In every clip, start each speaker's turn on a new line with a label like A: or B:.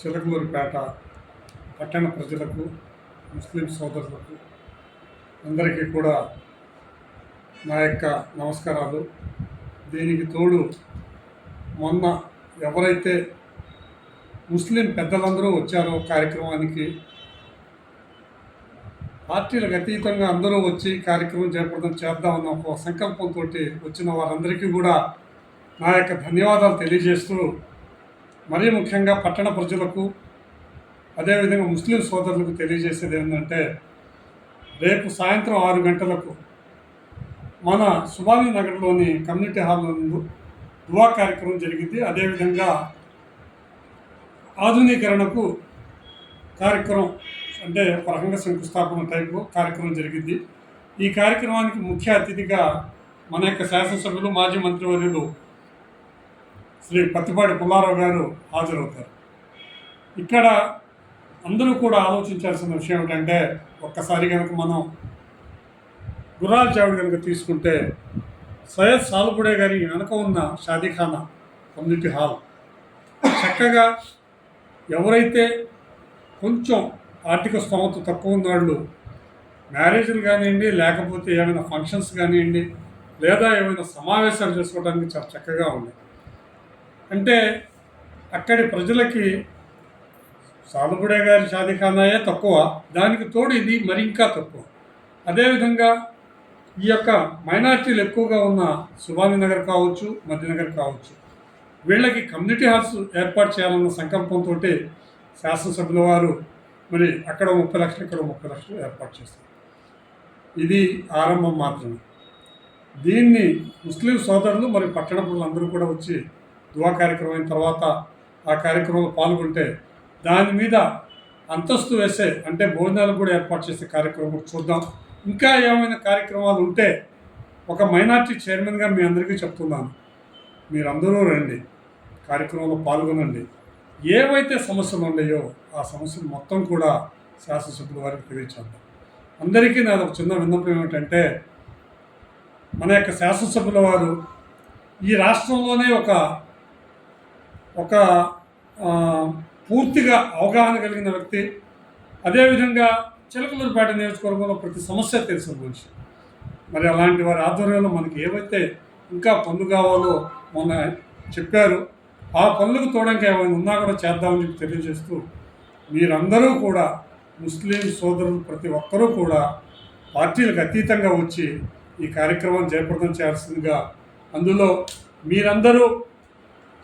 A: చిలకలూరిపేట పట్టణ ప్రజలకు ముస్లిం సోదరులకు అందరికీ కూడా నా యొక్క నమస్కారాలు. దీనికి తోడు మొన్న ఎవరైతే ముస్లిం పెద్దలందరూ వచ్చారో కార్యక్రమానికి పార్టీలకు అతీతంగా అందరూ వచ్చి కార్యక్రమం చేపడడం చేద్దామన్న ఒక సంకల్పంతో వచ్చిన వారందరికీ కూడా నా యొక్క ధన్యవాదాలు తెలియజేస్తూ మరీ ముఖ్యంగా పట్టణ ప్రజలకు అదేవిధంగా ముస్లిం సోదరులకు తెలియజేసేది ఏంటంటే రేపు సాయంత్రం ఆరు గంటలకు మన సుభాని నగర్లోని కమ్యూనిటీ హాల్ నందు దువా కార్యక్రమం జరిగింది. అదేవిధంగా ఆధునీకరణకు కార్యక్రమం అంటే ఒక రకంగా శంకుస్థాపన టైపు కార్యక్రమం జరిగింది. ఈ కార్యక్రమానికి ముఖ్య అతిథిగా మన యొక్క శాసనసభ్యులు మాజీ మంత్రివర్యులు శ్రీ పత్తిపాటి పుల్లారావు గారు హాజరవుతారు. ఇక్కడ అందరూ కూడా ఆలోచించాల్సిన విషయం ఏమిటంటే ఒక్కసారి కనుక మనం గుర్రాల చావిడి కనుక తీసుకుంటే సయ్యద్ సాలుపుడే గారి వెనక ఉన్న షాదీఖానా కమ్యూనిటీ హాల్ చక్కగా ఎవరైతే కొంచెం ఆర్థిక స్తోమత తక్కువ ఉన్నవాళ్ళు మ్యారేజ్లు కానివ్వండి లేకపోతే ఏమైనా ఫంక్షన్స్ కానివ్వండి లేదా ఏమైనా సమావేశాలు చేసుకోవడానికి చాలా చక్కగా ఉంది అంటే అక్కడి ప్రజలకి సాలుపుడే గారి షాదీఖానాయే తక్కువ. దానికి తోడు ఇది మరి ఇంకా తక్కువ. అదేవిధంగా ఈ యొక్క మైనార్టీలు ఎక్కువగా ఉన్న సుభాని నగర్ కావచ్చు మధ్యనగర్ కావచ్చు వీళ్ళకి కమ్యూనిటీ హాల్స్ ఏర్పాటు చేయాలన్న సంకల్పంతో శాసనసభ్యుల వారు మరి అక్కడ ముప్పై లక్షలు ఇక్కడ ముప్పై లక్షలు ఏర్పాటు చేస్తారు. ఇది ఆరంభం మాత్రమే. దీన్ని ముస్లిం సోదరులు మరి పట్టణ ప్రజలందరూ కూడా వచ్చి యువ కార్యక్రమం అయిన తర్వాత ఆ కార్యక్రమంలో పాల్గొంటే దాని మీద అంతస్తు వేసే అంటే భోజనాలు కూడా ఏర్పాటు చేసే కార్యక్రమం కూడా చూద్దాం. ఇంకా ఏమైనా కార్యక్రమాలు ఉంటే ఒక మైనార్టీ చైర్మన్గా మీ అందరికీ చెప్తున్నాను. మీరందరూ రండి కార్యక్రమంలో పాల్గొనండి. ఏవైతే సమస్యలు ఉన్నాయో ఆ సమస్యలు మొత్తం కూడా శాసనసభ్యుల వారికి తెలియచేద్దాం. అందరికీ నాది ఒక చిన్న విన్నపం ఏమిటంటే మన యొక్క శాసనసభ్యుల వారు ఈ రాష్ట్రంలోనే ఒక ఒక పూర్తిగా అవగాహన కలిగిన వ్యక్తి. అదేవిధంగా చిలకలూరుపేట నియోజకవర్గంలో ప్రతి సమస్య తెలిసిన మనిషి. మరి అలాంటి వారి ఆధ్వర్యంలో మనకి ఏవైతే ఇంకా పనులు కావాలో మొన్న చెప్పారు ఆ పనులకు తోడంగా ఏమైనా ఉన్నా కూడా చేద్దామని చెప్పి తెలియజేస్తూ మీరందరూ కూడా ముస్లిం సోదరులు ప్రతి ఒక్కరూ కూడా పార్టీలకు అతీతంగా వచ్చి ఈ కార్యక్రమాన్ని జయప్రదం చేయాల్సిందిగా అందులో మీరందరూ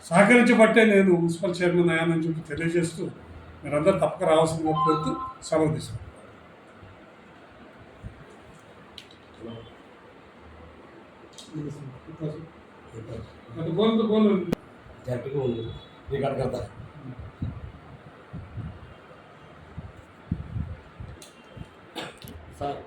A: సహకరించబట్టే నేను మున్సిపల్ చైర్మన్ అయ్యానని చెప్పి తెలియజేస్తూ మీరందరూ తప్పక రావాల్సిన కోరుతూ సెలవు తీసుకుంటాను
B: సార్.